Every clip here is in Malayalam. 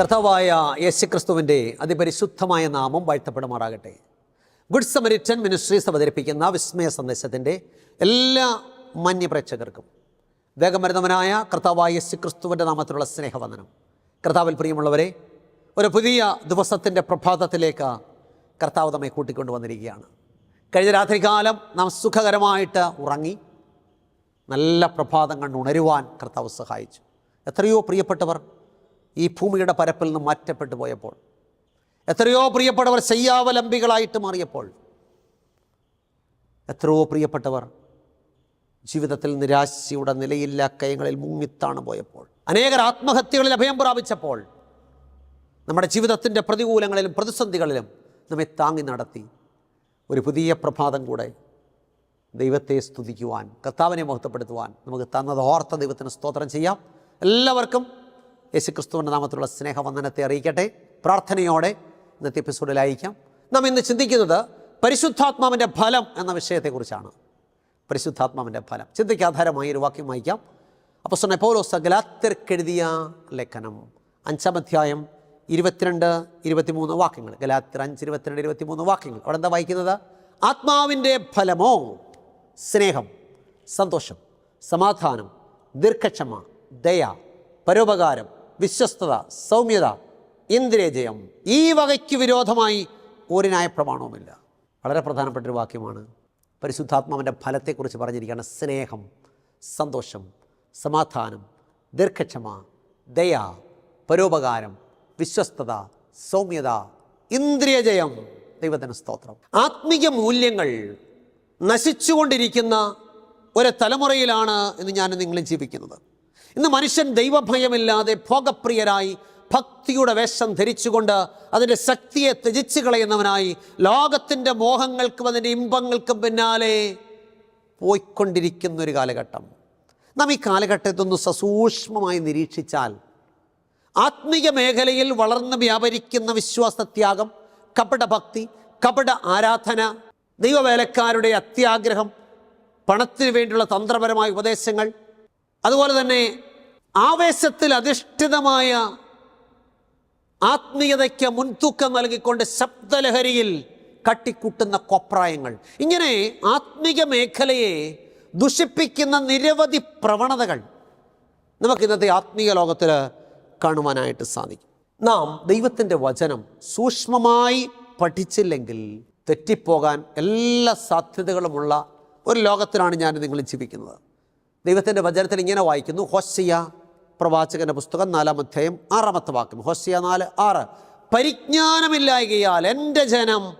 കർത്താവായ യേശുക്രിസ്തുവിന്റെ അതിപരിശുദ്ധമായ നാമം വാഴ്ത്തപ്പെടുമാറാകട്ടെ. ഗുഡ് സമരിറ്റൻ മിനിസ്ട്രീസ് അവതരിപ്പിക്കുന്ന വിസ്മയ സന്ദേശത്തിന്റെ എല്ലാ മാന്യപ്രേക്ഷകർക്കും വേഗം വരുന്നവനായ കർത്താവായ യേശുക്രിസ്തുവിന്റെ നാമത്തിലുള്ള സ്നേഹവന്ദനം. കർത്താവിൽ പ്രിയമുള്ളവരെ ഒരു പുതിയ ദിവസത്തിന്റെ പ്രഭാതത്തിലേക്ക് കർത്താവ് നമ്മെ കൂട്ടിക്കൊണ്ടുവന്നിരിക്കുകയാണ് കഴിഞ്ഞ രാത്രികാലം നാം സുഖകരമായിട്ട് ഉറങ്ങി നല്ല പ്രഭാതം കണ്ട് ഉണരുവാൻ കർത്താവ് സഹായിച്ചു. എത്രയോ പ്രിയപ്പെട്ടവർ ഈ ഭൂമിയുടെ പരപ്പിൽ നിന്ന് മാറ്റപ്പെട്ടു പോയപ്പോൾ. എത്രയോ പ്രിയപ്പെട്ടവർ ശയ്യാവലംബികളായിട്ട് മാറിയപ്പോൾ. എത്രയോ പ്രിയപ്പെട്ടവർ ജീവിതത്തിൽ നിരാശയുടെ നിലയില്ല കയങ്ങളിൽ മുങ്ങിത്താണ് പോയപ്പോൾ. അനേകർ ആത്മഹത്യകളിൽ അഭയം പ്രാപിച്ചപ്പോൾ. നമ്മുടെ ജീവിതത്തിന്റെ പ്രതികൂലങ്ങളിലും പ്രതിസന്ധികളിലും നമ്മെ താങ്ങി നടത്തി. ഒരു പുതിയ പ്രഭാതം കൂടെ ദൈവത്തെ സ്തുതിക്കുവാൻ കർത്താവിനെ മഹത്വപ്പെടുത്തുവാൻ നമുക്ക് തന്നത് ഓർത്ത ദൈവത്തിന് സ്തോത്രം ചെയ്യാം. എല്ലാവർക്കും യേശുക്രിസ്തുവിന്റെ നാമത്തിലുള്ള സ്നേഹവന്ദനത്തെ അറിയിക്കട്ടെ. പ്രാർത്ഥനയോടെ ഇന്നത്തെ എപ്പിസോഡിലായിരിക്കാം നാം ഇന്ന് ചിന്തിക്കുന്നത് പരിശുദ്ധാത്മാവിന്റെ ഫലം എന്ന വിഷയത്തെക്കുറിച്ചാണ്. പരിശുദ്ധാത്മാവിന്റെ ഫലം. ചിന്തയ്ക്ക് ആധാരമായി ഒരു വാക്യം വായിക്കാം. അപ്പോൾ സ്വന്നെ പൗലോസ് ഗലാത്യർക്കെഴുതിയ ലേഖനം. അഞ്ചാം അധ്യായം ഇരുപത്തിരണ്ട് ഇരുപത്തിമൂന്ന് വാക്യങ്ങൾ. ഗലാത്തിർ അഞ്ച് ഇരുപത്തിരണ്ട് ഇരുപത്തിമൂന്ന് വാക്യങ്ങൾ. അവിടെ എന്താ വായിക്കുന്നത്? ആത്മാവിന്റെ ഫലമോ? സ്നേഹം സന്തോഷം സമാധാനം ദീർഘക്ഷമ ദയ പരോപകാരം വിശ്വസ്തത സൗമ്യത ഇന്ദ്രിയജയം ഈ വകയ്ക്ക് വിരോധമായി ഒരു ന്യായപ്രമാണവുമില്ല. വളരെ പ്രധാനപ്പെട്ട ഒരു വാക്യമാണ്. പരിശുദ്ധാത്മാവിന്റെ ഫലത്തെക്കുറിച്ച് പറഞ്ഞിരിക്കുകയാണ് സ്നേഹം സന്തോഷം സമാധാനം ദീർഘക്ഷമ ദയ പരോപകാരം വിശ്വസ്തത സൗമ്യത ഇന്ദ്രിയജയം. ദൈവത്തിന് സ്തോത്രം. ആത്മീയ മൂല്യങ്ങൾ നശിച്ചുകൊണ്ടിരിക്കുന്ന ഒരു തലമുറയിലാണ് ഇന്ന് ഞാൻ നിങ്ങളും ജീവിക്കുന്നത്. ഇന്ന് മനുഷ്യൻ ദൈവഭയമില്ലാതെ ഭോഗപ്രിയരായി ഭക്തിയുടെ വേഷം ധരിച്ചുകൊണ്ട് അതിന്റെ ശക്തിയെ ത്യജിച്ചു കളയുന്നവനായി ലോകത്തിന്റെ മോഹങ്ങൾക്കും അതിന്റെ ഇമ്പങ്ങൾക്കും പിന്നാലെ പോയിക്കൊണ്ടിരിക്കുന്ന ഒരു കാലഘട്ടം. നാം ഈ കാലഘട്ടത്തെ ഒന്ന് സസൂക്ഷ്മമായി നിരീക്ഷിച്ചാൽ ആത്മീയ മേഖലയിൽ വളർന്ന് വ്യാപരിക്കുന്ന വിശ്വാസത്യാഗം കപടഭക്തി കപട ആരാധന ദൈവവേലക്കാരുടെ അത്യാഗ്രഹം പണത്തിന് വേണ്ടിയുള്ള തന്ത്രപരമായ ഉപദേശങ്ങൾ അതുപോലെ തന്നെ ആവേശത്തിൽ അധിഷ്ഠിതമായ ആത്മീയതയ്ക്ക് മുൻതൂക്കം നൽകിക്കൊണ്ട് ശബ്ദലഹരിയിൽ കട്ടിക്കൂട്ടുന്ന കൊപ്രായങ്ങൾ. ഇങ്ങനെ ആത്മീയ മേഖലയെ ദുഷിപ്പിക്കുന്ന നിരവധി പ്രവണതകൾ നമുക്ക് ഇന്നത്തെ ആത്മീയ ലോകത്തിൽ കാണുവാനായിട്ട് സാധിക്കും. നാം ദൈവത്തിന്റെ വചനം സൂക്ഷ്മമായി പഠിച്ചില്ലെങ്കിൽ തെറ്റിപ്പോകാൻ എല്ലാ സാധ്യതകളുമുള്ള ഒരു ലോകത്തിലാണ് ഞാൻ നിങ്ങൾ ജീവിക്കുന്നത്. ദൈവത്തിന്റെ വചനത്തിൽ ഇങ്ങനെ വായിക്കുന്നു. ഹൊസ്സിയ പ്രവാചകന്റെ പുസ്തകം നാലാം അധ്യായം ആറാമത്തെ വാക്യം. ഹൊസ്സിയ നാല് ആറ്. പരിജ്ഞാനമില്ലായകയാൽ എന്റെ ജനം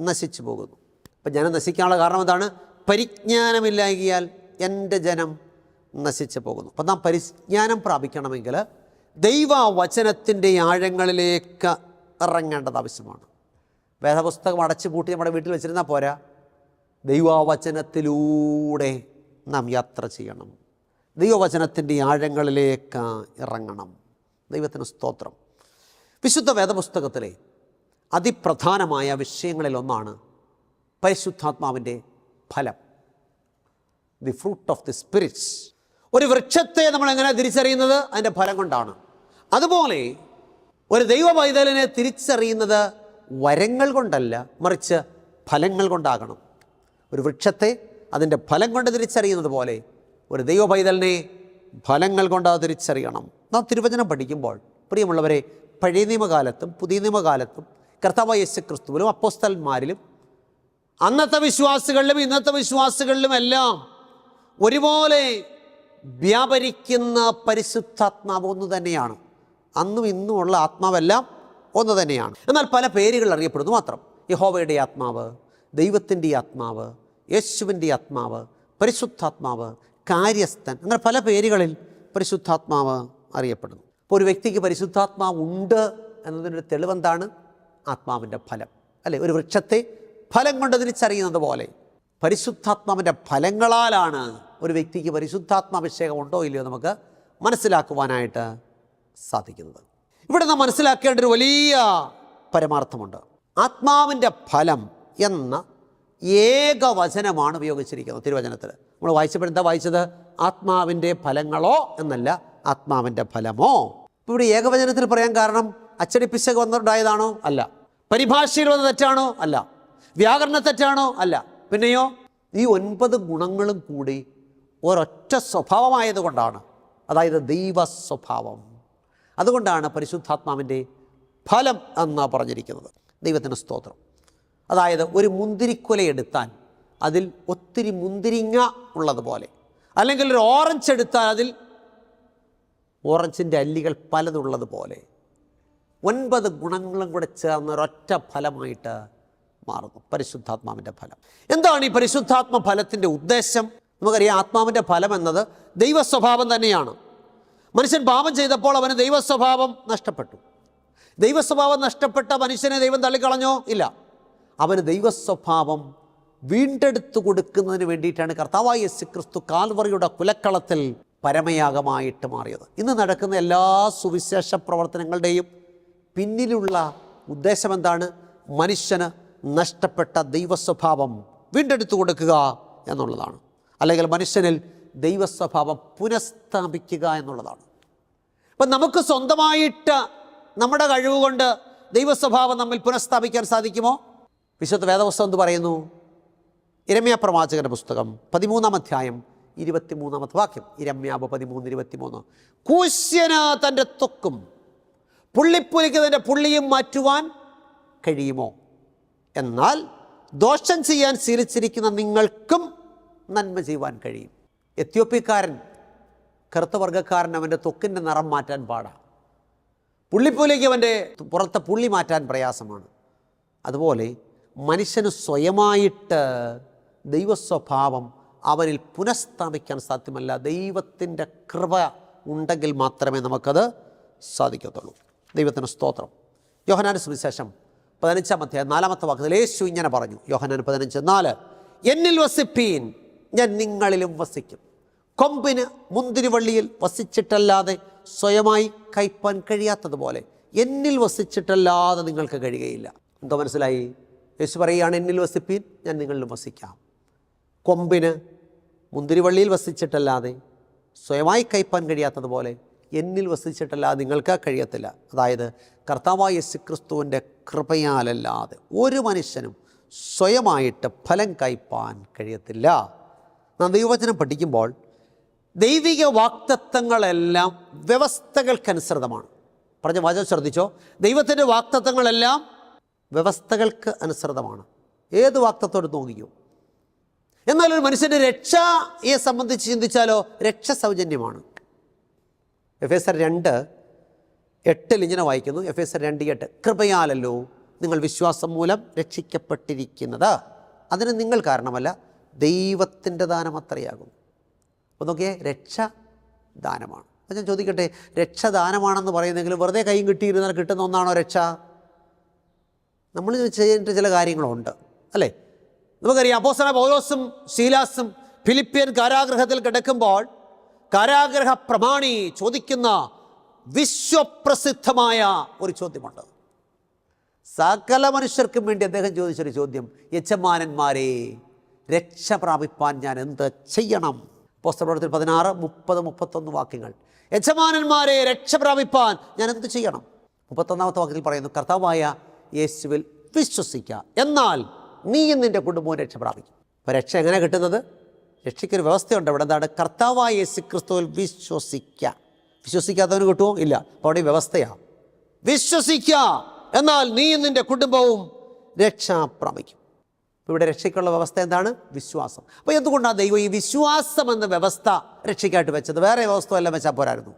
നശിച്ചു പോകുന്നു. അപ്പം ജനം നശിക്കാനുള്ള കാരണം എന്താണ്? പരിജ്ഞാനമില്ലായകയാൽ എന്റെ ജനം നശിച്ചു പോകുന്നു. അപ്പം നാം പരിജ്ഞാനം പ്രാപിക്കണമെങ്കിൽ ദൈവവചനത്തിന്റെ ആഴങ്ങളിലേക്ക് ഇറങ്ങേണ്ടത് ആവശ്യമാണ്. വേദപുസ്തകം അടച്ചു പൂട്ടി നമ്മുടെ വീട്ടിൽ വെച്ചിരുന്നാൽ പോരാ. ദൈവവചനത്തിലൂടെ നാം യാത്ര ചെയ്യണം. ദൈവവചനത്തിന്റെ ആഴങ്ങളിലേക്ക് ഇറങ്ങണം. ദൈവത്തിന് സ്തോത്രം. വിശുദ്ധ വേദപുസ്തകത്തിലെ അതിപ്രധാനമായ വിഷയങ്ങളിലൊന്നാണ് പരിശുദ്ധാത്മാവിന്റെ ഫലം. The fruit of the spirits ഒരു വൃക്ഷത്തെ നമ്മൾ എങ്ങനെ തിരിച്ചറിയുന്നത്? അതിന്റെ ഫലം കൊണ്ടാണ്. അതുപോലെ ഒരു ദൈവ തിരിച്ചറിയുന്നത് വരങ്ങൾ കൊണ്ടല്ല മറിച്ച് ഫലങ്ങൾ കൊണ്ടാകണം. ഒരു വൃക്ഷത്തെ അതിന്റെ ഫലം കൊണ്ട് തിരിച്ചറിയുന്നത് പോലെ ഒരു ദൈവ പൈതലിനെ ഫലങ്ങൾ കൊണ്ട് അത് തിരിച്ചറിയണം. നാം തിരുവചനം പഠിക്കുമ്പോൾ പ്രിയമുള്ളവരെ പഴയ നിയമകാലത്തും പുതിയ നിയമകാലത്തും കർത്താവ് യേശു ക്രിസ്തുവിലും അപ്പോസ്തലന്മാരിലും അന്നത്തെ വിശ്വാസികളിലും ഇന്നത്തെ വിശ്വാസികളിലും എല്ലാം ഒരുപോലെ വ്യാപരിക്കുന്ന പരിശുദ്ധാത്മാവ് ഒന്ന് തന്നെയാണ്. അന്നും ഇന്നും ഉള്ള ആത്മാവെല്ലാം ഒന്ന് തന്നെയാണ്. എന്നാൽ പല പേരുകൾ അറിയപ്പെടുന്നു മാത്രം. യഹോവയുടെ ആത്മാവ് ദൈവത്തിന്റെ ആത്മാവ് യേശുവിന്റെ ആത്മാവ് പരിശുദ്ധാത്മാവ് കാര്യസ്ഥൻ അങ്ങനെ പല പേരുകളിൽ പരിശുദ്ധാത്മാവ് അറിയപ്പെടുന്നു. അപ്പോൾ ഒരു വ്യക്തിക്ക് പരിശുദ്ധാത്മാവ് ഉണ്ട് എന്നതിനൊരു തെളിവെന്താണ്? ആത്മാവിന്റെ ഫലം. അല്ലെ? ഒരു വൃക്ഷത്തെ ഫലം കൊണ്ട് തിരിച്ചറിയുന്നത് പോലെ. പരിശുദ്ധാത്മാവിന്റെ ഫലങ്ങളാലാണ് ഒരു വ്യക്തിക്ക് പരിശുദ്ധാത്മാഭിഷേകം ഉണ്ടോ ഇല്ലയോ നമുക്ക് മനസ്സിലാക്കുവാനായിട്ട് സാധിക്കുന്നത്. ഇവിടെ നാം മനസ്സിലാക്കേണ്ട ഒരു വലിയ പരമാർത്ഥമുണ്ട്. ആത്മാവിന്റെ ഫലം എന്ന ഏകവചനമാണ് ഉപയോഗിച്ചിരിക്കുന്നത് തിരുവചനത്തിൽ. നമ്മൾ വായിച്ചപ്പോൾ എന്താ വായിച്ചത്? ആത്മാവിന്റെ ഫലങ്ങളോ എന്നല്ല ആത്മാവിന്റെ ഫലമോ. ഇപ്പോൾ ഇവിടെ ഏകവചനത്തിൽ പറയാൻ കാരണം അച്ചടി അച്ചടിപ്പിശക് വന്നുണ്ടായതാണോ അല്ല. പരിഭാഷയിൽ വന്ന തെറ്റാണോ? അല്ല. വ്യാകരണ തെറ്റാണോ? അല്ല. പിന്നെയോ? ഈ ഒൻപത് ഗുണങ്ങളും കൂടി ഒരൊറ്റ സ്വഭാവമായതുകൊണ്ടാണ്. അതായത് ദൈവ സ്വഭാവം അതുകൊണ്ടാണ് പരിശുദ്ധാത്മാവിന്റെ ഫലം എന്ന് പറഞ്ഞിരിക്കുന്നത്. ദൈവത്തിന് സ്തോത്രം. അതായത് ഒരു മുന്തിരിക്കുല എടുത്താൽ അതിൽ ഒത്തിരി മുന്തിരിങ്ങ ഉള്ളതുപോലെ. അല്ലെങ്കിൽ ഒരു ഓറഞ്ച് എടുത്താൽ അതിൽ ഓറഞ്ചിന്റെ അല്ലികൾ പലതുള്ളതുപോലെ. ഒൻപത് ഗുണങ്ങളും കൂടെ ചേർന്ന ഒരൊറ്റ ഫലമായിട്ട് മാറുന്നു. പരിശുദ്ധാത്മാവിന്റെ ഫലം. എന്താണ് ഈ പരിശുദ്ധാത്മ ഫലത്തിന്റെ ഉദ്ദേശം? നമുക്കറിയാം ആത്മാവിന്റെ ഫലം എന്നത് ദൈവസ്വഭാവം തന്നെയാണ്. മനുഷ്യൻ പാപം ചെയ്തപ്പോൾ അവന് ദൈവസ്വഭാവം നഷ്ടപ്പെട്ടു. ദൈവസ്വഭാവം നഷ്ടപ്പെട്ട മനുഷ്യനെ ദൈവം തള്ളിക്കളഞ്ഞോ? ഇല്ല. അവന് ദൈവസ്വഭാവം വീണ്ടെടുത്തു കൊടുക്കുന്നതിന് വേണ്ടിയിട്ടാണ് കർത്താവായ യേശു ക്രിസ്തു കാൽവറിയുടെ കുലക്കളത്തിൽ പരമയാഗമായിട്ട് മാറിയത്. ഇന്ന് നടക്കുന്ന എല്ലാ സുവിശേഷ പ്രവർത്തനങ്ങളുടെയും പിന്നിലുള്ള ഉദ്ദേശം എന്താണ്? മനുഷ്യന് നഷ്ടപ്പെട്ട ദൈവസ്വഭാവം വീണ്ടെടുത്തു കൊടുക്കുക എന്നുള്ളതാണ്. അല്ലെങ്കിൽ മനുഷ്യനിൽ ദൈവസ്വഭാവം പുനഃസ്ഥാപിക്കുക എന്നുള്ളതാണ്. അപ്പം നമുക്ക് സ്വന്തമായിട്ട് നമ്മുടെ കഴിവുകൊണ്ട് ദൈവസ്വഭാവം നമ്മിൽ പുനഃസ്ഥാപിക്കാൻ സാധിക്കുമോ? വിശുദ്ധ വേദപുസ്തകം എന്ന് പറയുന്നു? ഇരമ്യ പ്രവാചകന്റെ പുസ്തകം പതിമൂന്നാം അധ്യായം ഇരുപത്തിമൂന്നാമത്തെ വാക്യം. ഇരമ്യാവ് പതിമൂന്ന് ഇരുപത്തിമൂന്ന്. കൂശ്യന് തന്റെ തൊക്കും പുള്ളിപ്പുലിക്ക് തന്റെ പുള്ളിയും മാറ്റുവാൻ കഴിയുമോ? എന്നാൽ ദോഷം ചെയ്യാൻ ശീലിച്ചിരിക്കുന്ന നിങ്ങൾക്കും നന്മ ചെയ്യുവാൻ കഴിയും. എത്യോപ്യക്കാരൻ കറുത്ത വർഗക്കാരൻ അവന്റെ ത്വക്കിന്റെ നിറം മാറ്റാൻ പാടാം. പുള്ളിപ്പുലിക്ക് അവന്റെ പുറത്തെ പുള്ളി മാറ്റാൻ പ്രയാസമാണ്. അതുപോലെ മനുഷ്യന് സ്വയമായിട്ട് ദൈവസ്വഭാവം അവനിൽ പുനഃസ്ഥാപിക്കാൻ സാധ്യമല്ല. ദൈവത്തിന്റെ കൃപ ഉണ്ടെങ്കിൽ മാത്രമേ നമുക്കത് സാധിക്കത്തുള്ളൂ. ദൈവത്തിന് സ്തോത്രം. യോഹനാന് സുവിശേഷം പതിനഞ്ചാം അധ്യായം നാലാമത്തെ വാക്കത്തിൽ യേശു ഇങ്ങനെ പറഞ്ഞു. യോഹനാൻ പതിനഞ്ച് നാല് എന്നിൽ വസിപ്പീൻ ഞാൻ നിങ്ങളിലും വസിക്കും. കൊമ്പിന് മുന്തിരിവള്ളിയിൽ വസിച്ചിട്ടല്ലാതെ സ്വയമായി കയ്പാൻ കഴിയാത്തതുപോലെ എന്നിൽ വസിച്ചിട്ടല്ലാതെ നിങ്ങൾക്ക് കഴിയുകയില്ല. എന്തോ മനസ്സിലായി? യേശു പറയുകയാണ് എന്നിൽ വസിപ്പീൻ ഞാൻ നിങ്ങളിലും വസിക്കാം. കൊമ്പിന് മുന്തിരിവള്ളിയിൽ വസിച്ചിട്ടല്ലാതെ സ്വയമായി കയ്പാൻ കഴിയാത്തതുപോലെ എന്നിൽ വസിച്ചിട്ടല്ലാതെ നിങ്ങൾക്ക് കഴിയത്തില്ല. അതായത് കർത്താവായ യേശു ക്രിസ്തുവിന്റെ കൃപയാലല്ലാതെ ഒരു മനുഷ്യനും സ്വയമായിട്ട് ഫലം കയ്പാൻ കഴിയത്തില്ല. നാം ദൈവവചനം പഠിക്കുമ്പോൾ ദൈവിക വാക്തത്വങ്ങളെല്ലാം വ്യവസ്ഥകൾക്കനുസൃതമാണ്. പറഞ്ഞ വാചകം ശ്രദ്ധിച്ചോ? ദൈവത്തിന്റെ വാക്തത്വങ്ങളെല്ലാം വ്യവസ്ഥകൾക്ക് അനുസൃതമാണ്. ഏത് വാക്തത്തോട് നോക്കിയോ എന്നാൽ ഒരു മനുഷ്യന്റെ രക്ഷയെ സംബന്ധിച്ച് ചിന്തിച്ചാലോ രക്ഷ സൗജന്യമാണ്. എഫ് എസ് ആർ രണ്ട് എട്ടിൽ ഇങ്ങനെ വായിക്കുന്നു. എഫ് എസ് ആർ രണ്ട് എട്ട് കൃപയാലല്ലോ നിങ്ങൾ വിശ്വാസം മൂലം രക്ഷിക്കപ്പെട്ടിരിക്കുന്നത്. അതിന് നിങ്ങൾ കാരണമല്ല ദൈവത്തിന്റെ ദാനം അത്രയാകുന്നു. അപ്പോൾ നോക്കിയേ രക്ഷ ദാനമാണ്. അപ്പം ഞാൻ ചോദിക്കട്ടെ രക്ഷ ദാനമാണെന്ന് പറയുന്നെങ്കിലും വെറുതെ കൈയും കിട്ടിയിരുന്നാൽ കിട്ടുന്ന ഒന്നാണോ രക്ഷ? നമ്മൾ ചെയ്യേണ്ട ചില കാര്യങ്ങളുണ്ട് അല്ലേ? നമുക്കറിയാം അപ്പോസന പൗലോസും ശീലാസും ഫിലിപ്പിയൻ കാരാഗ്രഹത്തിൽ കിടക്കുമ്പോൾ കാരാഗ്രഹ പ്രമാണി ചോദിക്കുന്ന വിശ്വപ്രസിദ്ധമായ ഒരു ചോദ്യമുണ്ട്. സകല മനുഷ്യർക്കും വേണ്ടി അദ്ദേഹം ചോദിച്ചൊരു ചോദ്യം യജമാനന്മാരെ രക്ഷ പ്രാപിപ്പാൻ ഞാൻ എന്ത് ചെയ്യണം? പുസ്തകത്തിൽ പതിനാറ് മുപ്പത് മുപ്പത്തൊന്ന് വാക്യങ്ങൾ. യജമാനന്മാരെ രക്ഷ പ്രാപിപ്പാൻ ഞാൻ എന്ത് ചെയ്യണം? മുപ്പത്തൊന്നാമത്തെ വാക്യത്തിൽ പറയുന്നു കർത്താവായ യേശുവിൽ വിശ്വസിക്കുക എന്നാൽ നീയും നിന്റെ കുടുംബവും രക്ഷ പ്രാപിക്കും അപ്പോൾ രക്ഷ എങ്ങനെ കിട്ടുന്നത്? രക്ഷയ്ക്കൊരു വ്യവസ്ഥയുണ്ട്. ഇവിടെ എന്താണ്? കർത്താവായ യേശു ക്രിസ്തുവിൽ വിശ്വസിക്കുക വിശ്വസിക്കാത്തവന് കിട്ടുമോ? ഇല്ല. അപ്പോൾ അവിടെ വ്യവസ്ഥയാണ് വിശ്വസിക്കുക എന്നാൽ നീയും നിന്റെ കുടുംബവും രക്ഷ പ്രാപിക്കും ഇവിടെ രക്ഷയ്ക്കുള്ള വ്യവസ്ഥ എന്താണ്? വിശ്വാസം. അപ്പോൾ എന്തുകൊണ്ടാണ് ദൈവം ഈ വിശ്വാസം എന്ന വ്യവസ്ഥ രക്ഷയ്ക്കായിട്ട് വെച്ചത്? വേറെ വ്യവസ്ഥ എല്ലാം വെച്ചാൽ പോരായിരുന്നു.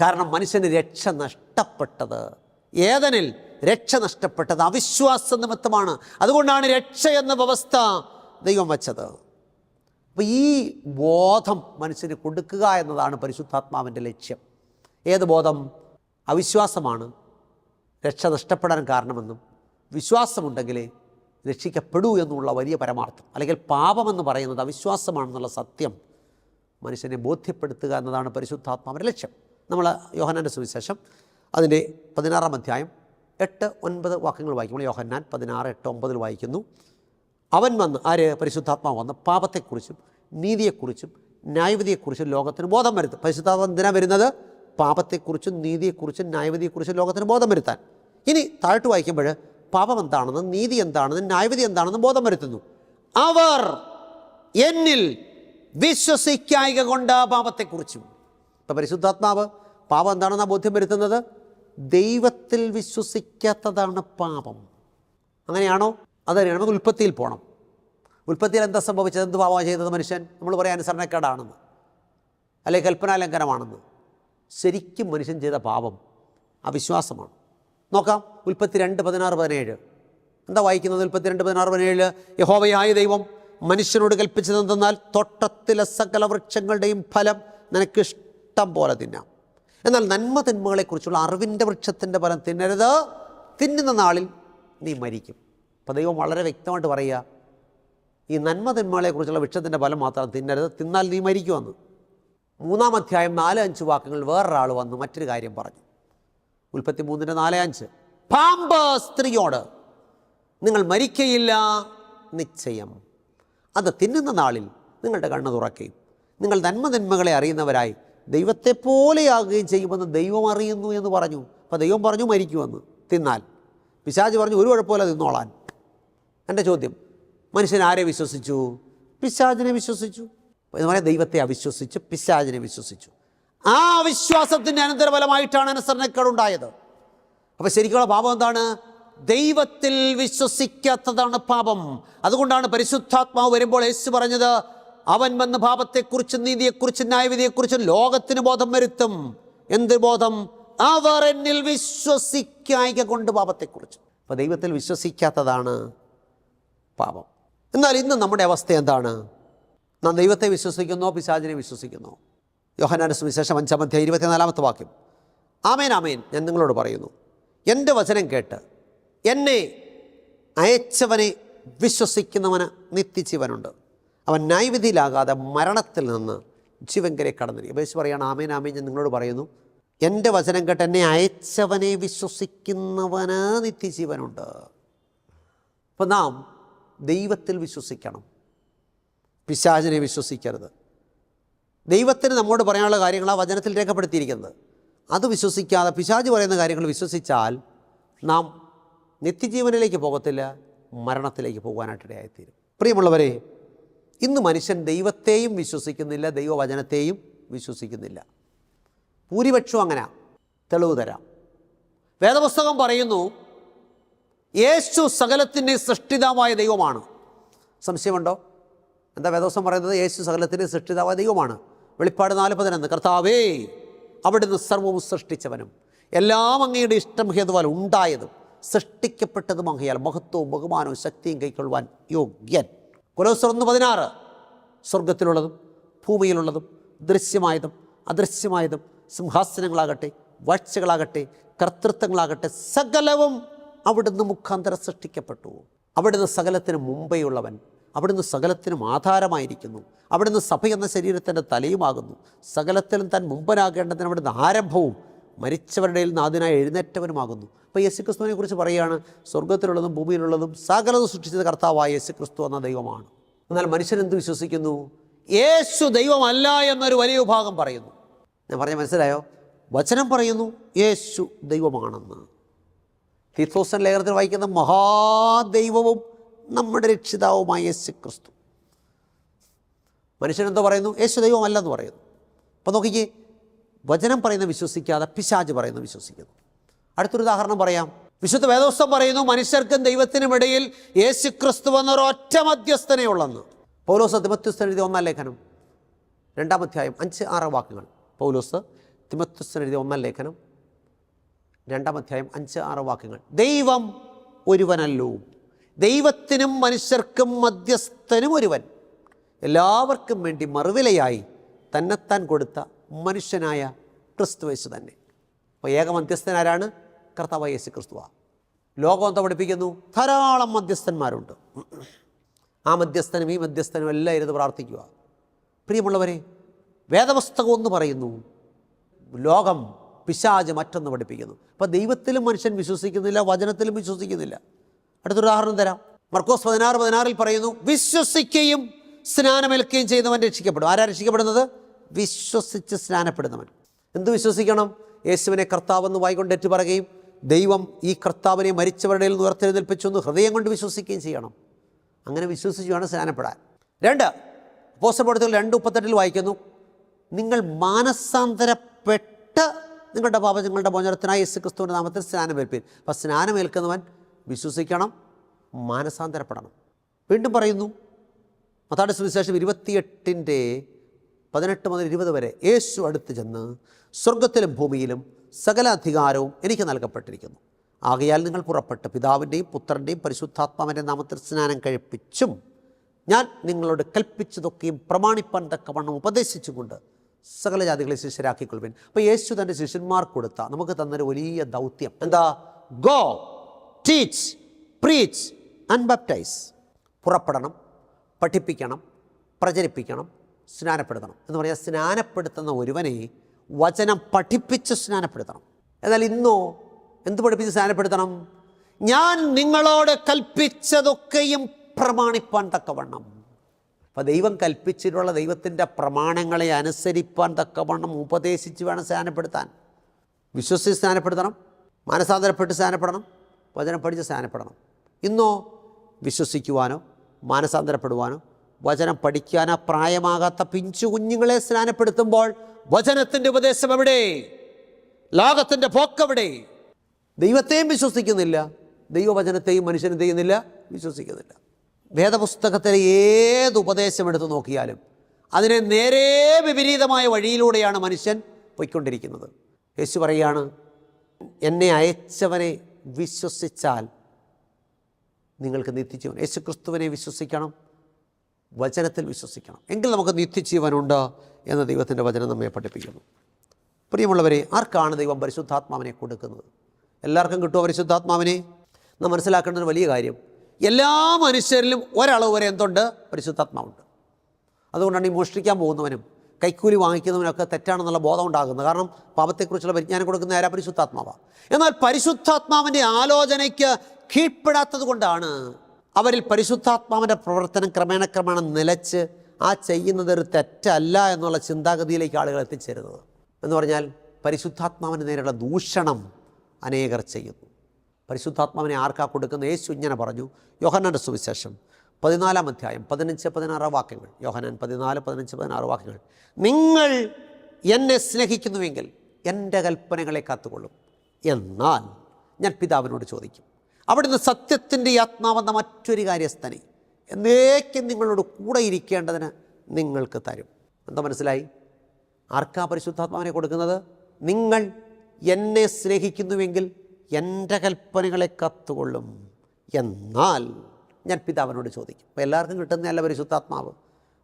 കാരണം മനുഷ്യന് രക്ഷ നഷ്ടപ്പെട്ടത്. ഏതനിൽ? രക്ഷ നഷ്ടപ്പെട്ടത് അവിശ്വാസ നിമിത്തമാണ്. അതുകൊണ്ടാണ് രക്ഷ എന്ന വ്യവസ്ഥ ദൈവം വച്ചത്. അപ്പോൾ ഈ ബോധം മനസ്സിന് കൊടുക്കുക എന്നതാണ് പരിശുദ്ധാത്മാവിന്റെ ലക്ഷ്യം. ഏത് ബോധം? അവിശ്വാസമാണ്. രക്ഷ നഷ്ടപ്പെടാൻ കാരണമെന്നും വിശ്വാസമുണ്ടെങ്കിലേ രക്ഷിക്കപ്പെടൂ എന്നുള്ള വലിയ പരമാർത്ഥം. അല്ലെങ്കിൽ പാപമെന്ന് പറയുന്നത് അവിശ്വാസമാണെന്നുള്ള സത്യം മനുഷ്യനെ ബോധ്യപ്പെടുത്തുക എന്നതാണ് പരിശുദ്ധാത്മാവിന്റെ ലക്ഷ്യം. നമ്മൾ യോഹനാന്റെ സുവിശേഷം അതിന്റെ പതിനാറാം അധ്യായം എട്ട് ഒൻപത് വാക്യങ്ങൾ വായിക്കുമ്പോൾ യോഹന്നാൻ പതിനാറ് എട്ട് ഒമ്പതിൽ വായിക്കുന്നു. അവൻ വന്ന് ആര്? പരിശുദ്ധാത്മാവ് വന്ന് പാപത്തെക്കുറിച്ചും നീതിയെക്കുറിച്ചും ന്യായവിധിയെക്കുറിച്ചും ലോകത്തിന് ബോധം വരുത്തും. പരിശുദ്ധാത്മ എന്തിനാണ് വരുന്നത്? പാപത്തെക്കുറിച്ചും നീതിയെക്കുറിച്ചും ന്യായവിധിയെക്കുറിച്ചും ലോകത്തിന് ബോധം വരുത്താൻ. ഇനി താഴ്ത്തു വായിക്കുമ്പോൾ പാപം എന്താണെന്നും നീതി എന്താണെന്നും ന്യായവിധി എന്താണെന്നും ബോധം വരുത്തുന്നു. അവർ എന്നിൽ വിശ്വസിക്കായിക കൊണ്ട് പാപത്തെക്കുറിച്ചും. ഇപ്പം പരിശുദ്ധാത്മാവ് പാപം എന്താണെന്നാണ് ബോധ്യം വരുത്തുന്നത്? ദൈവത്തിൽ വിശ്വസിക്കാത്തതാണ് പാപം. അങ്ങനെയാണോ? അതുതന്നെയാണ് നമുക്ക് ഉൽപ്പത്തിയിൽ പോകണം ഉൽപ്പത്തിയിൽ എന്താ സംഭവിച്ചത്? എന്ത് പാപമാണ് ചെയ്തത് മനുഷ്യൻ? നമ്മൾ പറയാൻ അനുസരണക്കേടാണെന്ന്. അല്ലെങ്കിൽ കൽപ്പനാലംഘനമാണെന്ന്. ശരിക്കും മനുഷ്യൻ ചെയ്ത പാപം അവിശ്വാസമാണ്. നോക്കാം ഉൽപ്പത്തി രണ്ട് പതിനാറ് പതിനേഴ്. എന്താ വായിക്കുന്നത് ഉൽപ്പത്തി രണ്ട് പതിനാറ് പതിനേഴ് യഹോവയായ ദൈവം മനുഷ്യനോട് കൽപ്പിച്ചതെന്തെന്നാൽ തോട്ടത്തിലെ സകല വൃക്ഷങ്ങളുടെയും ഫലം നിനക്കിഷ്ടം പോലെ തിന്നാം. എന്നാൽ നന്മ തിന്മകളെക്കുറിച്ചുള്ള അറിവിന്റെ വൃക്ഷത്തിന്റെ ഫലം തിന്നരുത്. തിന്നുന്ന നാളിൽ നീ മരിക്കും. അപ്പോൾ ദൈവം വളരെ വ്യക്തമായിട്ട് പറയുക ഈ നന്മ തിന്മകളെക്കുറിച്ചുള്ള വൃക്ഷത്തിന്റെ ഫലം മാത്രം തിന്നരുത്. തിന്നാൽ നീ മരിക്കുമെന്ന്. മൂന്നാം അധ്യായം നാല് അഞ്ച് വാക്കുകൾ വേറൊരാൾ വന്ന് മറ്റൊരു കാര്യം പറഞ്ഞു. ഉൽപ്പത്തി മൂന്നിന്റെ നാല് അഞ്ച്. പാമ്പ് സ്ത്രീയോട് നിങ്ങൾ മരിക്കയില്ല നിശ്ചയം. അത് തിന്നുന്ന നാളിൽ നിങ്ങളുടെ കണ്ണ് തുറക്കുകയും നിങ്ങൾ നന്മതിന്മകളെ അറിയുന്നവരായി ദൈവത്തെ പോലെയാകുകയും ചെയ്യുമെന്ന് ദൈവം അറിയുന്നു എന്ന് പറഞ്ഞു. അപ്പോൾ ദൈവം പറഞ്ഞു മരിക്കുമെന്ന്. തിന്നാൽ. പിശാജ് പറഞ്ഞു ഒരു കുഴപ്പമില്ല തിന്നോളാൻ. എന്റെ ചോദ്യം മനുഷ്യൻ ആരെ വിശ്വസിച്ചു? പിശാജിനെ വിശ്വസിച്ചു. എന്ന് പറയാൻ ദൈവത്തെ അവിശ്വസിച്ച് പിശാജിനെ വിശ്വസിച്ചു. ആ അവിശ്വാസത്തിന്റെ അനന്തരഫലമായിട്ടാണ് അനുസരണക്കേടുണ്ടായത്. അപ്പോൾ ശരിക്കുള്ള പാപം എന്താണ്? ദൈവത്തിൽ വിശ്വസിക്കാത്തതാണ് പാപം. അതുകൊണ്ടാണ് പരിശുദ്ധാത്മാവ് വരുമ്പോൾ യേശു പറഞ്ഞത് അവൻ വന്ന് പാപത്തെക്കുറിച്ചും നീതിയെക്കുറിച്ചും ന്യായവിധിയെക്കുറിച്ചും ലോകത്തിന് ബോധം വരുത്തും. എന്ത് ബോധം? അവർ എന്നിൽ വിശ്വസിക്കായിക കൊണ്ട് പാപത്തെക്കുറിച്ച്. അപ്പോൾ ദൈവത്തിൽ വിശ്വസിക്കാത്തതാണ് പാപം. എന്നാൽ ഇന്ന് നമ്മുടെ അവസ്ഥ എന്താണ്? നാം ദൈവത്തെ വിശ്വസിക്കുന്നോ പിശാചിനെ വിശ്വസിക്കുന്നോ. യോഹനാനസ് വിശേഷം അഞ്ചാം അധ്യായം ഇരുപത്തിനാലാമത്തെ വാക്യം. ആമേൻ ആമേൻ. ഞാൻ നിങ്ങളോട് പറയുന്നു. എന്റെ വചനം കേട്ട് എന്നെ അയച്ചവനെ വിശ്വസിക്കുന്നവന് നിത്യജീവനുണ്ട്. അവൻ ന്യായവിധിയിലാകാതെ മരണത്തിൽ നിന്ന് ജീവങ്കരെ കടന്നിരിക്കും. യേശു പറയുകയാണ് ആമേൻ ആമേൻ ഞാൻ നിങ്ങളോട് പറയുന്നു. എന്റെ വചനം കേട്ട് എന്നെ അയച്ചവനെ വിശ്വസിക്കുന്നവന് നിത്യജീവനുണ്ട്. അപ്പം നാം ദൈവത്തിൽ വിശ്വസിക്കണം. പിശാചിനെ വിശ്വസിക്കരുത്. ദൈവത്തിന് നമ്മോട് പറയാനുള്ള കാര്യങ്ങൾ ആ വചനത്തിൽ രേഖപ്പെടുത്തിയിരിക്കുന്നത്. അത് വിശ്വസിക്കാതെ പിശാജ് പറയുന്ന കാര്യങ്ങൾ വിശ്വസിച്ചാൽ നാം നിത്യജീവനിലേക്ക് പോകത്തില്ല മരണത്തിലേക്ക് പോകാനായിട്ടിടയായിത്തീരും പ്രിയമുള്ളവരെ ഇന്ന് മനുഷ്യൻ ദൈവത്തെയും വിശ്വസിക്കുന്നില്ല ദൈവവചനത്തെയും വിശ്വസിക്കുന്നില്ല. ഭൂരിപക്ഷം അങ്ങനെ. തെളിവ് തരാം. വേദപുസ്തകം പറയുന്നു യേശു സകലത്തിന്റെ സൃഷ്ടിതാവായ ദൈവമാണ്. സംശയമുണ്ടോ? എന്താ വേദോസം പറയുന്നത്? യേശു സകലത്തിന്റെ സൃഷ്ടിതാവായ ദൈവമാണ്. വെളിപ്പാട് നാല് കർത്താവേ അവിടുന്ന് സർവവും സൃഷ്ടിച്ചവനും എല്ലാം അങ്ങയുടെ ഇഷ്ടം ഹേതുവാൽ ഉണ്ടായതും സൃഷ്ടിക്കപ്പെട്ടതും അങ്ങയാൽ മഹത്വവും ബഹുമാനവും ശക്തിയും കൈക്കൊള്ളുവാൻ യോഗ്യൻ. കൊലോസർ ഒന്ന് പതിനാറ്. സ്വർഗത്തിലുള്ളതും ഭൂമിയിലുള്ളതും ദൃശ്യമായതും അദൃശ്യമായതും സിംഹാസനങ്ങളാകട്ടെ വാഴ്ചകളാകട്ടെ കർത്തൃത്വങ്ങളാകട്ടെ സകലവും അവിടുന്ന് മുഖാന്തരം സൃഷ്ടിക്കപ്പെട്ടു. അവിടുന്ന് സകലത്തിന് മുമ്പേയുള്ളവൻ അവിടുന്ന് സകലത്തിനും ആധാരമായിരിക്കുന്നു. അവിടുന്ന് സഭ എന്ന ശരീരത്തിന്റെ തലയുമാകുന്നു. സകലത്തിലും താൻ മുമ്പനാകേണ്ടതിന് അവിടുന്ന് ആരംഭവും മരിച്ചവരുടെ ആദ്യനായി എഴുന്നേറ്റവനുമാകുന്നു. അപ്പോൾ യേശു ക്രിസ്തുവിനെ കുറിച്ച് പറയുകയാണ് സ്വർഗത്തിലുള്ളതും ഭൂമിയിലുള്ളതും സകലതും സൃഷ്ടിച്ചത് കർത്താവായ യേശു ക്രിസ്തു എന്ന ദൈവമാണ്. എന്നാൽ മനുഷ്യൻ എന്ത് വിശ്വസിക്കുന്നു? യേശു ദൈവമല്ല എന്നൊരു വലിയ വിഭാഗം പറയുന്നു. ഞാൻ പറഞ്ഞ മനസ്സിലായോ? വചനം പറയുന്നു യേശു ദൈവമാണെന്ന്. ഹിത്തോസൻ ലേഖനത്തിൽ വായിക്കുന്ന മഹാദൈവവും നമ്മുടെ രക്ഷിതാവുമായ യേശു ക്രിസ്തു മനുഷ്യനെന്തോ പറയുന്നു? യേശു ദൈവമല്ലെന്ന് പറയുന്നു. അപ്പോൾ നോക്കിക്കേ വചനം പറയുന്ന വിശ്വസിക്കാതെ പിശാജ് പറയുന്ന വിശ്വസിക്കുന്നു. അടുത്തൊരു ഉദാഹരണം പറയാം. വിശുദ്ധ വേദോസ്തം പറയുന്നു മനുഷ്യർക്കും ദൈവത്തിനും ഇടയിൽ യേശു ക്രിസ്തു എന്നൊരു ഒറ്റ മധ്യസ്ഥനെ ഉള്ളെന്ന്. പൗലോസ് തിമത്യസ്ഥൻ എഴുതിയ ഒന്നാം ലേഖനം രണ്ടാം അധ്യായം അഞ്ച് ആറ് വാക്കുകൾ പൗലോസ് തിമത്യസ്ഥൻ എഴുതിയ ഒന്നാം ലേഖനം രണ്ടാം അധ്യായം അഞ്ച് ആറ് വാക്യങ്ങൾ. ദൈവം ഒരുവനല്ലോ. ദൈവത്തിനും മനുഷ്യർക്കും മധ്യസ്ഥനും ഒരുവൻ. എല്ലാവർക്കും വേണ്ടി മറുവിലയായി തന്നെത്താൻ കൊടുത്ത മനുഷ്യനായ ക്രിസ്തു യേശു തന്നെ. അപ്പോൾ ഏക മധ്യസ്ഥനാരാണ് കർത്താവ് യേശു ക്രിസ്തുവ ലോകം എന്താ പഠിപ്പിക്കുന്നു? ധാരാളം മധ്യസ്ഥന്മാരുണ്ട്. ആ മധ്യസ്ഥനും ഈ മധ്യസ്ഥനും എല്ലാം ഇരുന്ന് പ്രാർത്ഥിക്കുക. പ്രിയമുള്ളവരെ വേദപുസ്തകം എന്ന് പറയുന്നു. ലോകം പിശാജ് മറ്റൊന്ന് പഠിപ്പിക്കുന്നു. അപ്പോൾ ദൈവത്തിലും മനുഷ്യൻ വിശ്വസിക്കുന്നില്ല വചനത്തിലും വിശ്വസിക്കുന്നില്ല. അടുത്തൊരുദാഹരണം തരാം. മർക്കോസ് പതിനാറ് പതിനാറിൽ പറയുന്നു വിശ്വസിക്കുകയും സ്നാനമേൽക്കുകയും ചെയ്യുന്നവൻ രക്ഷിക്കപ്പെടും. ആരാ രക്ഷിക്കപ്പെടുന്നത്? വിശ്വസിച്ച് സ്നാനപ്പെടുന്നവൻ. എന്ത് വിശ്വസിക്കണം? യേശുവിനെ കർത്താവെന്ന് വായിക്കൊണ്ടേറ്റ് പറയുകയും ദൈവം ഈ കർത്താവിനെ മരിച്ചവരുടെ നിന്ന് ഉയർത്തെഴുന്നേൽപ്പിച്ചു എന്ന് ഹൃദയം കൊണ്ട് വിശ്വസിക്കുകയും ചെയ്യണം. അങ്ങനെ വിശ്വസിച്ച് വേണം സ്നാനപ്പെടാൻ. രണ്ട് പോസ്റ്റപ്പെടുത്തുകൾ രണ്ട് മുപ്പത്തെട്ടിൽ വായിക്കുന്നു. നിങ്ങൾ മാനസാന്തരപ്പെട്ട് നിങ്ങളുടെ പാപങ്ങളുടെ മോചനത്തിനായി യേശു ക്രിസ്തുവിന്റെ നാമത്തിൽ സ്നാനമേൽപ്പിൻ. അപ്പം സ്നാനമേൽക്കുന്നവൻ വിശ്വസിക്കണം മാനസാന്തരപ്പെടണം. വീണ്ടും പറയുന്നു മത്താടി സുവിശേഷം ഇരുപത്തിയെട്ടിന്റെ പതിനെട്ട് മുതൽ ഇരുപത് വരെ യേശു അടുത്ത് ചെന്ന് സ്വർഗത്തിലും ഭൂമിയിലും സകല അധികാരവും എനിക്ക് നൽകപ്പെട്ടിരിക്കുന്നു. ആകയാൽ നിങ്ങൾ പുറപ്പെട്ട് പിതാവിന്റെയും പുത്രന്റെയും പരിശുദ്ധാത്മാവിന്റെ നാമത്തിൽ സ്നാനം കഴിപ്പിച്ചും ഞാൻ നിങ്ങളോട് കൽപ്പിച്ചതൊക്കെയും പ്രമാണിപ്പാൻ തക്കവണ്ണം ഉപദേശിച്ചുകൊണ്ട് സകല ജാതികളെ ശിഷ്യരാക്കിക്കൊള്ളുവിൻ. അപ്പോൾ യേശു തന്റെ ശിഷ്യന്മാർ കൊടുത്ത നമുക്ക് തന്നൊരു വലിയ ദൗത്യം. എന്താ? ഗോ ടീച്ച് പ്രീച്ച് ആൻഡ് പുറപ്പെടണം പഠിപ്പിക്കണം പ്രചരിപ്പിക്കണം സ്നാനപ്പെടുത്തണം എന്ന് പറയാൻ സ്നാനപ്പെടുത്തുന്ന ഒരുവനെ വചനം പഠിപ്പിച്ച് സ്നാനപ്പെടുത്തണം. എന്നാൽ ഇന്നോ എന്ത് പഠിപ്പിച്ച് സ്നാനപ്പെടുത്തണം? ഞാൻ നിങ്ങളോട് കൽപ്പിച്ചതൊക്കെയും പ്രമാണിപ്പാൻ തക്കവണ്ണം. അപ്പോൾ ദൈവം കൽപ്പിച്ചിട്ടുള്ള ദൈവത്തിന്റെ പ്രമാണങ്ങളെ അനുസരിപ്പാൻ തക്കവണ്ണം ഉപദേശിച്ച് വേണം സ്നാനപ്പെടുത്താൻ. വിശ്വസിച്ച് സ്നാനപ്പെടുത്തണം മാനസാന്തരപ്പെട്ട് സ്നാനപ്പെടണം വചനം പഠിച്ച് സ്നാനപ്പെടണം. ഇന്നോ വിശ്വസിക്കുവാനോ മാനസാന്തരപ്പെടുവാനോ വചനം പഠിക്കാനോ പ്രായമാകാത്ത പിഞ്ചു കുഞ്ഞുങ്ങളെ സ്നാനപ്പെടുത്തുമ്പോൾ വചനത്തിന്റെ ഉപദേശം എവിടെ? ലോകത്തിന്റെ പോക്കെവിടെ ദൈവത്തെയും വിശ്വസിക്കുന്നില്ല. ദൈവവചനത്തെയും മനുഷ്യനെ ചെയ്യുന്നില്ല? വിശ്വസിക്കുന്നില്ല. വേദപുസ്തകത്തിലെ ഏത് ഉപദേശം എടുത്ത് നോക്കിയാലും അതിനെ നേരെ വിപരീതമായ വഴിയിലൂടെയാണ് മനുഷ്യൻ പോയിക്കൊണ്ടിരിക്കുന്നത്. യേശു പറയാണ് എന്നെ അയച്ചവനെ വിശ്വസിച്ചാൽ നിങ്ങൾക്ക് നിത്യജീവൻ. യേശു ക്രിസ്തുവിനെ വിശ്വസിക്കണം. വചനത്തിൽ വിശ്വസിക്കണം. എങ്കിൽ നമുക്ക് നിത്യജീവനുണ്ട് എന്ന് ദൈവത്തിന്റെ വചനം നമ്മെ പഠിപ്പിക്കുന്നു. പ്രിയമുള്ളവരെ ആർക്കാണ് ദൈവം പരിശുദ്ധാത്മാവിനെ കൊടുക്കുന്നത്? എല്ലാവർക്കും കിട്ടുമോ പരിശുദ്ധാത്മാവിനെ? നാം മനസ്സിലാക്കേണ്ട ഒരു വലിയ കാര്യം. എല്ലാ മനുഷ്യരിലും ഒരളവ് വരെ എന്തുണ്ട്? പരിശുദ്ധാത്മാവുണ്ട്. അതുകൊണ്ടാണ് ഈ മോഷ്ടിക്കാൻ പോകുന്നവനും കൈക്കൂലി വാങ്ങിക്കുന്നവനൊക്കെ തെറ്റാണെന്നുള്ള ബോധം ഉണ്ടാകുന്നത്. കാരണം പാപത്തെക്കുറിച്ചുള്ള പരിജ്ഞാനം കൊടുക്കുന്ന ആരാ? പരിശുദ്ധാത്മാവാണ് എന്നാൽ പരിശുദ്ധാത്മാവിന്റെ ആലോചനയ്ക്ക് കീഴ്പ്പെടാത്തത് കൊണ്ടാണ് അവരിൽ പരിശുദ്ധാത്മാവിന്റെ പ്രവർത്തനം ക്രമേണ ക്രമേണ നിലച്ച് ആ ചെയ്യുന്നത് ഒരു തെറ്റല്ല എന്നുള്ള ചിന്താഗതിയിലേക്ക് ആളുകൾ എത്തിച്ചേരുന്നത്. എന്ന് പറഞ്ഞാൽ പരിശുദ്ധാത്മാവിന് നേരെയുള്ള ദൂഷണം അനേകർ ചെയ്യുന്നു. പരിശുദ്ധാത്മാവിനെ ആർക്കാ കൊടുക്കുന്ന യേശു ഇങ്ങനെ പറഞ്ഞു. യോഹനാന്റെ സുവിശേഷം പതിനാലാം അധ്യായം പതിനഞ്ച് പതിനാറ് വാക്യങ്ങൾ. യോഹനാൻ പതിനാല് പതിനഞ്ച് പതിനാറ് വാക്യങ്ങൾ. നിങ്ങൾ എന്നെ സ്നേഹിക്കുന്നുവെങ്കിൽ എന്റെ കൽപ്പനകളെ കാത്തുകൊള്ളും. എന്നാൽ ഞാൻ പിതാവിനോട് ചോദിക്കും. അവിടുന്ന് സത്യത്തിന്റെ ആത്മാവെന്ന മറ്റൊരു കാര്യസ്ഥനെ എന്നേക്കും നിങ്ങളോട് കൂടെ ഇരിക്കേണ്ടതിന് നിങ്ങൾക്ക് തരും. എന്താ മനസ്സിലായി? ആർക്കാ പരിശുദ്ധാത്മാവിനെ കൊടുക്കുന്നത്? നിങ്ങൾ എന്നെ സ്നേഹിക്കുന്നുവെങ്കിൽ എന്റെ കൽപ്പനകളെ കത്തുകൊള്ളും. എന്നാൽ ഞാൻ പിതാവിനോട് ചോദിക്കും. അപ്പോൾ എല്ലാവർക്കും കിട്ടുന്നതല്ല പരിശുദ്ധാത്മാവ്.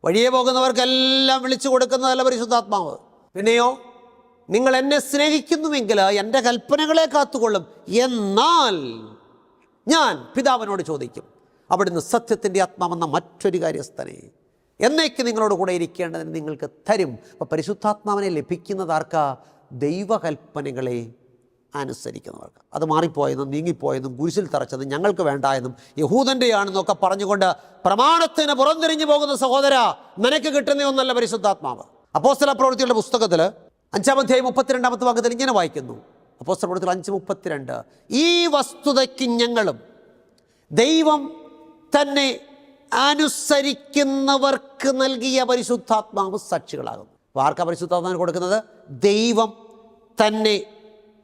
വഴിയെ പോകുന്നവർക്കെല്ലാം വിളിച്ചു കൊടുക്കുന്നതല്ല പരിശുദ്ധാത്മാവ്. പിന്നെയോ നിങ്ങൾ എന്നെ സ്നേഹിക്കുന്നുവെങ്കിൽ എന്റെ കൽപ്പനകളെ കാത്തുകൊള്ളും. എന്നാൽ ഞാൻ പിതാവിനോട് ചോദിക്കും അവിടുന്ന് സത്യത്തിന്റെ ആത്മാവെന്ന മറ്റൊരു കാര്യസ്ഥനെ എന്നേക്ക് നിങ്ങളോട് കൂടെ ഇരിക്കേണ്ടതിന് നിങ്ങൾക്ക് തരും. അപ്പോൾ പരിശുദ്ധാത്മാവിനെ ലഭിക്കുന്നതാർക്ക ദൈവകൽപ്പനകളെ അനുസരിക്കുന്നവർക്ക്. അത് മാറിപ്പോയെന്നും നീങ്ങിപ്പോയെന്നും കുരിശിൽ തറച്ചതും ഞങ്ങൾക്ക് വേണ്ട എന്നും യഹൂദന്റെയാണെന്നൊക്കെ പറഞ്ഞുകൊണ്ട് പ്രമാണത്തിന് പുറംതിരിഞ്ഞു പോകുന്ന സഹോദര നിനക്ക് കിട്ടുന്ന ഒന്നല്ല പരിശുദ്ധാത്മാവ്. അപ്പോസ്തല പ്രവൃത്തിയുടെ പുസ്തകത്തിൽ അഞ്ചാം അധ്യായം മുപ്പത്തിരണ്ടാമത്തെ ഭാഗത്തിൽ ഇങ്ങനെ വായിക്കുന്നു. അപ്പോസ്തല പ്രവൃത്തികൾ അഞ്ച് മുപ്പത്തിരണ്ട്. ഈ വസ്തുതയ്ക്ക് ഞങ്ങളും ദൈവം തന്നെ അനുസരിക്കുന്നവർക്ക് നൽകിയ പരിശുദ്ധാത്മാവ് സാക്ഷികളാകും ആർക്കാ പരിശുദ്ധാത്മാവിന് കൊടുക്കുന്നത്? ദൈവം തന്നെ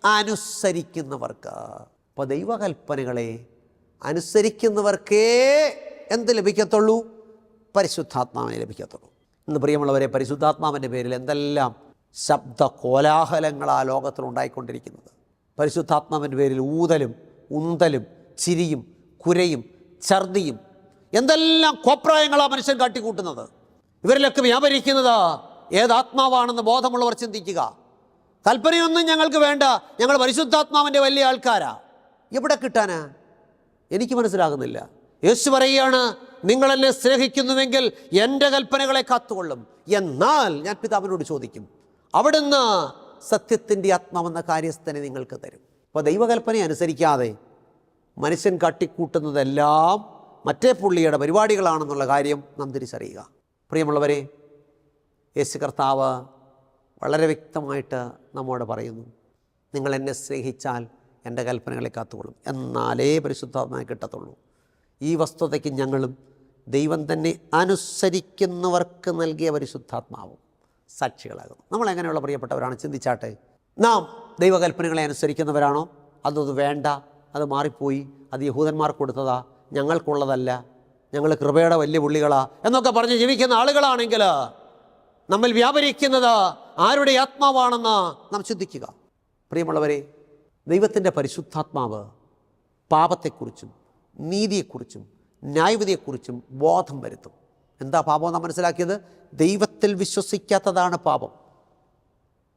അനുസരിക്കുന്നവർക്ക്. അപ്പോൾ ദൈവകൽപ്പനകളെ അനുസരിക്കുന്നവർക്കേ എന്ത് ലഭിക്കത്തുള്ളൂ? പരിശുദ്ധാത്മാവിനെ ലഭിക്കത്തുള്ളൂ. ഇന്ന് പ്രിയമുള്ളവരെ പരിശുദ്ധാത്മാവിന്റെ പേരിൽ എന്തെല്ലാം ശബ്ദ കോലാഹലങ്ങളാ ലോകത്തിൽ ഉണ്ടായിക്കൊണ്ടിരിക്കുന്നത് പരിശുദ്ധാത്മാവിന്റെ പേരിൽ ഊതലും ഉന്തലും ചിരിയും കുരയും ഛർദിയും എന്തെല്ലാം കോപ്രായങ്ങളാണ് മനുഷ്യൻ കാട്ടിക്കൂട്ടുന്നത്. ഇവരിലൊക്കെ വ്യാപരിക്കുന്നത് ഏതാത്മാവാണെന്ന് ബോധമുള്ളവർ ചിന്തിക്കുക. കൽപ്പനയൊന്നും ഞങ്ങൾക്ക് വേണ്ട. ഞങ്ങൾ പരിശുദ്ധാത്മാവിന്റെ വലിയ ആൾക്കാരാ. എവിടെ കിട്ടാനാ? എനിക്ക് മനസ്സിലാകുന്നില്ല. യേശു പറയുകയാണ് നിങ്ങൾ എന്നെ സ്നേഹിക്കുന്നുവെങ്കിൽ എന്റെ കൽപ്പനകളെ കാത്തുകൊള്ളും. എന്നാൽ ഞാൻ പിതാവിനോട് ചോദിക്കും അവിടുന്ന് സത്യത്തിന്റെ ആത്മാവെന്ന കാര്യസ്ഥനെ നിങ്ങൾക്ക് തരും. അപ്പോൾ ദൈവകൽപ്പന അനുസരിക്കാതെ മനുഷ്യൻ കാട്ടിക്കൂട്ടുന്നതെല്ലാം മറ്റേ പുള്ളിയുടെ പരിപാടികളാണെന്നുള്ള കാര്യം നാം തിരിച്ചറിയുക. പ്രിയമുള്ളവരെ യേശു കർത്താവ് വളരെ വ്യക്തമായിട്ട് നമ്മോട് പറയുന്നു നിങ്ങൾ എന്നെ സ്നേഹിച്ചാൽ എന്റെ കൽപ്പനകളെ കാത്തുകൊള്ളും. എന്നാലേ പരിശുദ്ധാത്മാവിനെ കിട്ടത്തുള്ളൂ. ഈ വസ്തുതയ്ക്ക് ഞങ്ങളും ദൈവം തന്നെ അനുസരിക്കുന്നവർക്ക് നൽകിയ പരിശുദ്ധാത്മാവും. സാക്ഷികളാകുന്നു. നമ്മൾ എങ്ങനെയുള്ള പ്രിയപ്പെട്ടവരാണ്? ചിന്തിച്ചാട്ടെ. നാം ദൈവകൽപ്പനകളെ അനുസരിക്കുന്നവരാണോ? അതത് വേണ്ട. അത് മാറിപ്പോയി. അത് യഹൂദന്മാർക്ക് കൊടുത്തതാ. ഞങ്ങൾക്കുള്ളതല്ല. ഞങ്ങൾ കൃപയുടെ വലിയ പുള്ളികളാ എന്നൊക്കെ പറഞ്ഞ് ജീവിക്കുന്ന ആളുകളാണെങ്കിൽ നമ്മൾ വ്യാപരിക്കുന്നത് ആരുടെ ആത്മാവാണെന്ന് നാം ചിന്തിക്കുക. പ്രിയമുള്ളവരെ ദൈവത്തിന്റെ പരിശുദ്ധാത്മാവ് പാപത്തെക്കുറിച്ചും നീതിയെക്കുറിച്ചും ന്യായവിധിയെക്കുറിച്ചും ബോധം വരുത്തും. എന്താ പാപം നാം മനസ്സിലാക്കിയത്? ദൈവത്തിൽ വിശ്വസിക്കാത്തതാണ് പാപം.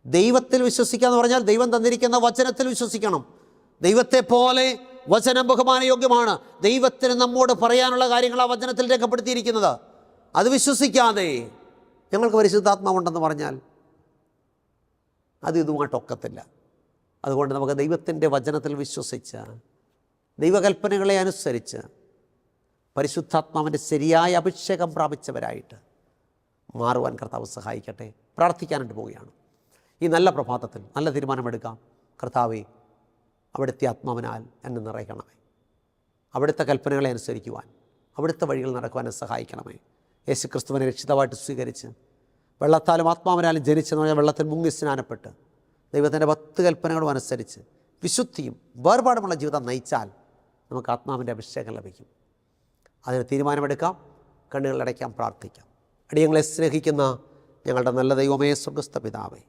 ദൈവത്തിൽ വിശ്വസിക്കുക എന്ന് പറഞ്ഞാൽ ദൈവം തന്നിരിക്കുന്ന വചനത്തിൽ വിശ്വസിക്കണം. ദൈവത്തെ പോലെ വചനം ബഹുമാനയോഗ്യമാണ്. ദൈവത്തിന് നമ്മോട് പറയാനുള്ള കാര്യങ്ങൾ ആ വചനത്തിൽ രേഖപ്പെടുത്തിയിരിക്കുന്നത്. അത് വിശ്വസിക്കാതെ ഞങ്ങൾക്ക് പരിശുദ്ധാത്മാവുണ്ടെന്ന് പറഞ്ഞാൽ അത് ഇതുമായിട്ട് ഒക്കത്തില്ല. അതുകൊണ്ട് നമുക്ക് ദൈവത്തിന്റെ വചനത്തിൽ വിശ്വസിച്ച് ദൈവകൽപ്പനകളെ അനുസരിച്ച് പരിശുദ്ധാത്മാവിന്റെ ശരിയായ അഭിഷേകം പ്രാപിച്ചവരായിട്ട് മാറുവാൻ കർത്താവ് സഹായിക്കട്ടെ. പ്രാർത്ഥിക്കാനായിട്ട് പോവുകയാണ്. ഈ നല്ല പ്രഭാതത്തിൽ നല്ല തീരുമാനമെടുക്കാം. കർത്താവെ അവിടുത്തെ ആത്മാവിനാൽ എന്നെ നിറയ്ക്കണമേ അവിടുത്തെ കൽപ്പനകളെ അനുസരിക്കുവാൻ അവിടുത്തെ വഴികൾ നടക്കുവാൻ സഹായിക്കണമേ. യേശു ക്രിസ്തുവിനെ രക്ഷിതമായിട്ട് സ്വീകരിച്ച് വെള്ളത്താലും ആത്മാവിനാലും ജനിച്ചെന്ന് പറഞ്ഞാൽ വെള്ളത്തിൽ മുങ്ങി സ്നാനപ്പെട്ട് ദൈവത്തിന്റെ പത്ത് കൽപ്പനകളും അനുസരിച്ച് വിശുദ്ധിയും വേർപാടുമുള്ള ജീവിതം നയിച്ചാൽ നമുക്ക് ആത്മാവിന്റെ അഭിഷേകം ലഭിക്കും. അതിന് തീരുമാനമെടുക്കാം. കണ്ണുകളടയ്ക്കാം പ്രാർത്ഥിക്കാം. അടിയങ്ങളെ സ്നേഹിക്കുന്ന ഞങ്ങളുടെ നല്ല ദൈവമേ സ്വർഗസ്ഥ പിതാവേ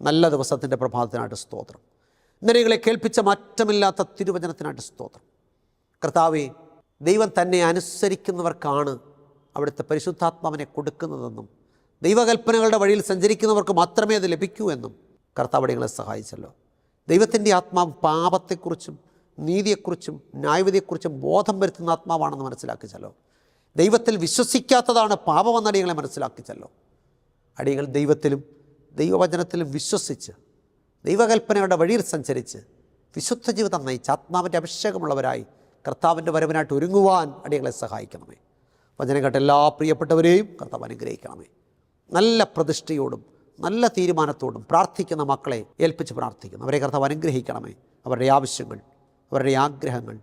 നല്ല ദിവസത്തിന്റെ പ്രഭാതത്തിനായിട്ട് സ്തോത്രം. നിരങ്ങളെ കേൾപ്പിച്ച മാറ്റമില്ലാത്ത തിരുവചനത്തിനായിട്ട് സ്തോത്രം. കർത്താവെ ദൈവം തന്നെ അനുസരിക്കുന്നവർക്കാണ് അവിടുത്തെ പരിശുദ്ധാത്മാവിനെ കൊടുക്കുന്നതെന്നും ദൈവകൽപ്പനകളുടെ വഴിയിൽ സഞ്ചരിക്കുന്നവർക്ക് മാത്രമേ അത് ലഭിക്കൂ എന്നും കർത്താവ് നിങ്ങളെ സഹായിച്ചല്ലോ. ദൈവത്തിന്റെ ആത്മാവ് പാപത്തെക്കുറിച്ചും നീതിയെക്കുറിച്ചും ന്യായവിധിയെക്കുറിച്ചും ബോധം വരുത്തുന്ന ആത്മാവാണെന്ന് മനസ്സിലാക്കിച്ചല്ലോ ദൈവത്തിൽ വിശ്വസിക്കാത്തതാണ് പാപമെന്ന് അടിയങ്ങളെ മനസ്സിലാക്കിച്ചല്ലോ അടിയങ്ങൾ ദൈവത്തിലും ദൈവവചനത്തിലും വിശ്വസിച്ച് ദൈവകൽപ്പനയുടെ വഴിയിൽ സഞ്ചരിച്ച് വിശുദ്ധ ജീവിതം നയിച്ച് ആത്മാവിന്റെ അഭിഷേകമുള്ളവരായി കർത്താവിന്റെ വരവിനായിട്ട് ഒരുങ്ങുവാൻ അടിയങ്ങളെ സഹായിക്കണമേ. വചനം കേട്ട എല്ലാ പ്രിയപ്പെട്ടവരെയും കർത്താവ് അനുഗ്രഹിക്കണമേ. നല്ല പ്രതിഷ്ഠയോടും നല്ല തീരുമാനത്തോടും പ്രാർത്ഥിക്കുന്ന മക്കളെ ഏൽപ്പിച്ച് പ്രാർത്ഥിക്കുന്നു. അവരെ കർത്താവ് അനുഗ്രഹിക്കണമേ. അവരുടെ ആവശ്യങ്ങൾ അവരുടെ ആഗ്രഹങ്ങൾ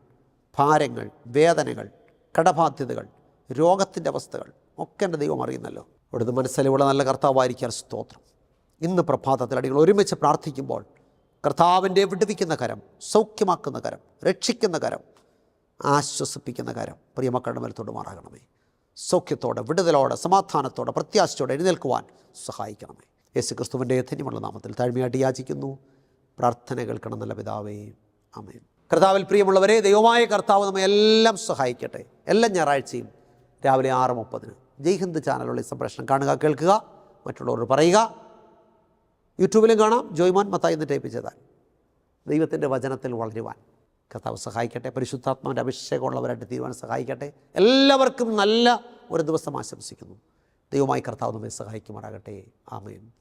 ഭാരങ്ങൾ വേദനകൾ കടബാധ്യതകൾ രോഗത്തിന്റെ അവസ്ഥകൾ ഒക്കെ എന്റെ ദൈവം അറിയുന്നല്ലോ. അവിടുന്ന് മനസ്സിലുള്ള നല്ല കർത്താവായിരിക്കാൻ സ്തോത്രം. ഇന്ന് പ്രഭാതത്തിൽ അടികൾ ഒരുമിച്ച് പ്രാർത്ഥിക്കുമ്പോൾ കർത്താവിന്റെ വിടുവിക്കുന്ന കരം സൗഖ്യമാക്കുന്ന കരം രക്ഷിക്കുന്ന കരം ആശ്വസിപ്പിക്കുന്ന കരം പ്രിയമക്കളുടെ മേൽ മാറാകണമേ സൗഖ്യത്തോടെ വിടുതലോടെ സമാധാനത്തോടെ പ്രത്യാശയോടെ എഴുന്നേൽക്കുവാൻ സഹായിക്കണമേ. യേശു ക്രിസ്തുവിന്റെ ധന്യമുള്ള നാമത്തിൽ താഴ്മയായിട്ട് യാചിക്കുന്നു. പ്രാർത്ഥന കേൾക്കണം നല്ല പിതാവേ. അമേൻ കർത്താവിൽ പ്രിയമുള്ളവരെ ദൈവമായ കർത്താവ് നമ്മെ എല്ലാം സഹായിക്കട്ടെ. എല്ലാ ഞായറാഴ്ചയും രാവിലെ ആറ് മുപ്പതിന് ജയ് ഹിന്ദ് ചാനലുള്ള ഈ സംപ്രേഷണം കാണുക കേൾക്കുക മറ്റുള്ളവർ പറയുക. യൂട്യൂബിലും കാണാം. ജോയ്മാൻ മത്തായി എന്ന് ടൈപ്പ് ചെയ്താൽ ദൈവത്തിന്റെ വചനത്തിൽ വളരുവാൻ കർത്താവ് സഹായിക്കട്ടെ. പരിശുദ്ധാത്മാവിന്റെ അഭിഷേകമുള്ളവരായിട്ട് തീരുവാൻ സഹായിക്കട്ടെ. എല്ലാവർക്കും നല്ല ഒരു ദിവസം ആശംസിക്കുന്നു. ദൈവമായി കർത്താവ് നമ്മെ സഹായിക്കുമാറാകട്ടെ. ആമേൻ.